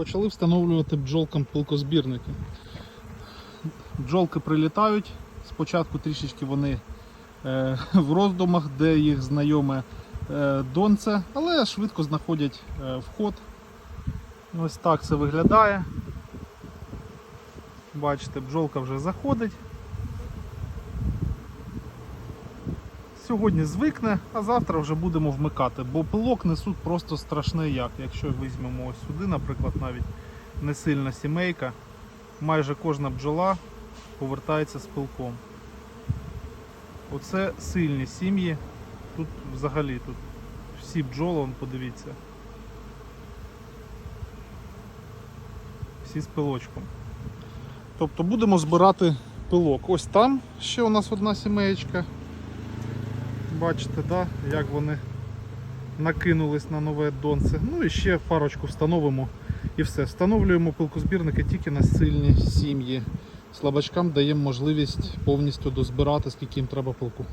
почали встановлювати бджолкам пилкозбірники. Бджолки прилітають. Спочатку трішечки вони е, в роздумах, де їх знайоме е, донце, але швидко знаходять е, вход. Ось так це виглядає. Бачите, бджолка вже заходить. Сьогодні звикне, а завтра вже будемо вмикати, бо пилок несуть просто страшний як. Якщо візьмемо ось сюди, наприклад, навіть не сильна сімейка, майже кожна бджола повертається з пилком. Оце сильні сім'ї. Тут взагалі тут всі бджоли, подивіться. Всі з пилочком. Тобто будемо збирати пилок. Ось там ще у нас одна сімеєчка. Бачите, да, як вони накинулись на нове донце. Ну і ще парочку встановимо і все. Встановлюємо пилкозбірники тільки на сильні сім'ї. Слабачкам даємо можливість повністю дозбирати, скільки їм треба пилку.